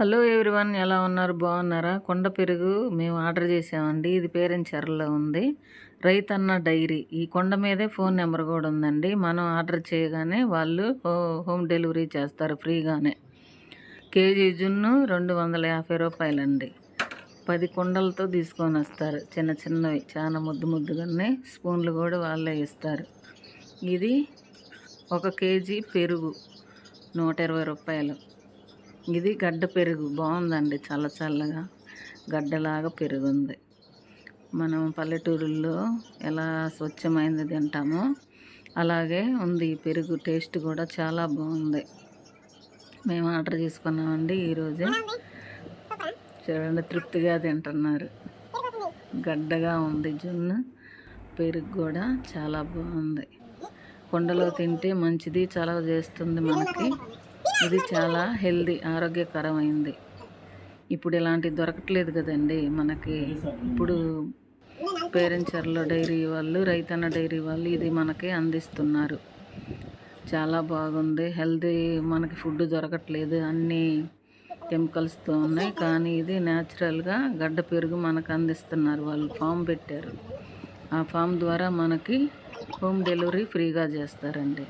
Hello everyone ఎలా ఉన్నారు? బాగున్నారా? కొండ పెరుగు మేము ఆర్డర్ చేసామండి. ఇది పేరెంచర్లో ఉంది. రైతన్న డైరీ. ఈ కొండ మీదే ఫోన్ నెంబర్ కూడా ఉందండి. మనం ఆర్డర్ చేయగానే వాళ్ళు హో- హోమ్ డెలివరీ చేస్తారు ఫ్రీగానే. కేజీ జున్ను రెండు వందల యాభై రూపాయలండి. పది కుండలతో తీసుకొని వస్తారు. చిన్న చిన్నవి. చాలా ముద్దు ముద్దుగానే స్పూన్లు కూడా వాళ్ళే ఇస్తారు. ఇది ఒక కేజీ పెరుగు నూట ఇరవై రూపాయలు. ఇది గడ్డ పెరుగు. బాగుందండి చల్ల చల్లగా గడ్డలాగా పెరుగుంది. మనం పల్లెటూరుల్లో ఎలా స్వచ్ఛమైనది తింటామో అలాగే ఉంది ఈ పెరుగు టేస్ట్ కూడా చాలా బాగుంది. మేము ఆర్డర్ చేసుకున్నామండి ఈరోజే. చూడండి తృప్తిగా తింటున్నారు. గడ్డగా ఉంది జున్ను. పెరుగు కూడా చాలా బాగుంది. కొండలో తింటే మంచిది చలవ చేస్తుంది మనకి. ఇది చాలా హెల్దీ ఆరోగ్యకరమైంది. ఇప్పుడు ఇలాంటివి దొరకట్లేదు కదండి మనకి. ఇప్పుడు పేరెంచర్లో డైరీ వాళ్ళు రైతన్న డైరీ వాళ్ళు ఇది మనకి అందిస్తున్నారు. చాలా బాగుంది. హెల్దీ మనకి ఫుడ్ దొరకట్లేదు అన్నీ కెమికల్స్తో ఉన్నాయి. కానీ ఇది న్యాచురల్గా గడ్డ పెరుగు మనకు అందిస్తున్నారు వాళ్ళు ఫామ్ పెట్టారు. ఆ ఫామ్ ద్వారా మనకి హోమ్ డెలివరీ ఫ్రీగా చేస్తారండి.